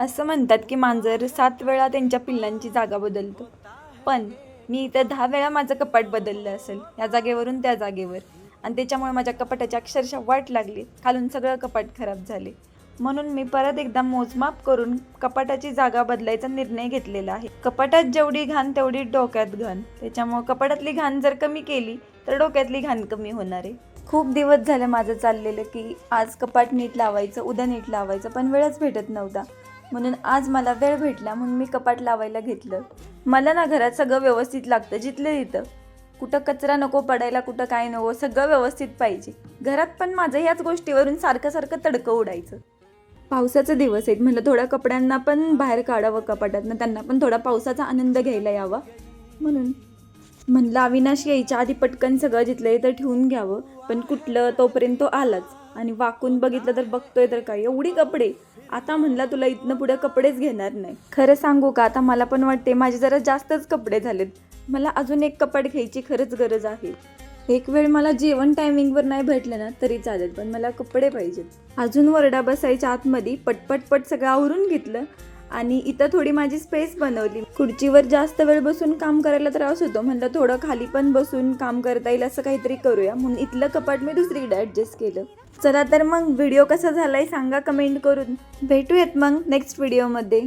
असं म्हणतात की मांजर सात वेळा त्यांच्या पिल्लांची जागा बदलतं. पण मी इथं दहा वेळा माझं कपाट बदललं असेल या जागेवरून त्या जागेवर. आणि त्याच्यामुळे माझ्या कपाटाची अक्षरशः वाट लागली. खालून सगळं कपाट खराब झाले. म्हणून मी परत एकदा मोजमाप करून कपाटाची जागा बदलायचा निर्णय घेतलेला आहे. कपाटात जेवढी घाण तेवढी डोक्यात घाण. त्याच्यामुळे कपाटातली घाण जर कमी केली तर डोक्यातली घाण कमी होणार आहे. खूप दिवस झाले माझं चाललेलं की आज कपाट नीट लावायचं उद्या नीट लावायचं पण वेळच भेटत नव्हता. म्हणून आज मला वेळ भेटला म्हणून मी कपाट लावायला घेतलं. मला ना घरात सगळं व्यवस्थित लागतं जिथलं तिथं. कुठं कचरा नको पडायला कुठं काय नको सगळं व्यवस्थित पाहिजे. घरात पण माझं ह्याच गोष्टीवरून सारखं सारखं तडकं उडायचं. पावसाचे दिवस आहेत म्हणलं थोड्या कपड्यांना पण बाहेर काढावं कपाटातनं त्यांना पण थोडा पावसाचा आनंद घ्यायला यावा. म्हणून म्हणलं अविनाश यायच्या आधी पटकन सगळं जिथलं तर ठेवून घ्यावं पण कुठलं तोपर्यंत तो आलाच. आणि वाकून बघितलं तर बघतोय तर काय. एवढी कपडे. आता म्हणला तुला इथनं पुढे कपडेच घेणार नाही. खरं सांगू का आता मला पण वाटते माझे जरा जास्तच कपडे झालेत. मला अजून एक कपाट घ्यायची खरंच गरज आहे. एक वेळ मला जेवण टायमिंगवर नाही भेटलं ना तरी चालेल पण मला कपडे पाहिजेत. अजून वरडा बसायच्या आतमध्ये पटपट पट सगळं आवरून घेतलं. आणि इथं थोडी माझी स्पेस बनवली. खुर्चीवर जास्त वेळ बसून काम करायला त्रास होतो. म्हणलं थोडं खाली पण बसून काम करता येईल असं काहीतरी करूया. म्हणून इथलं कपाट मी दुसरीकडे ॲडजस्ट केलं. चला तर मग व्हिडिओ कसा झालाय सांगा कमेंट करून. भेटूयात मग नेक्स्ट व्हिडिओमध्ये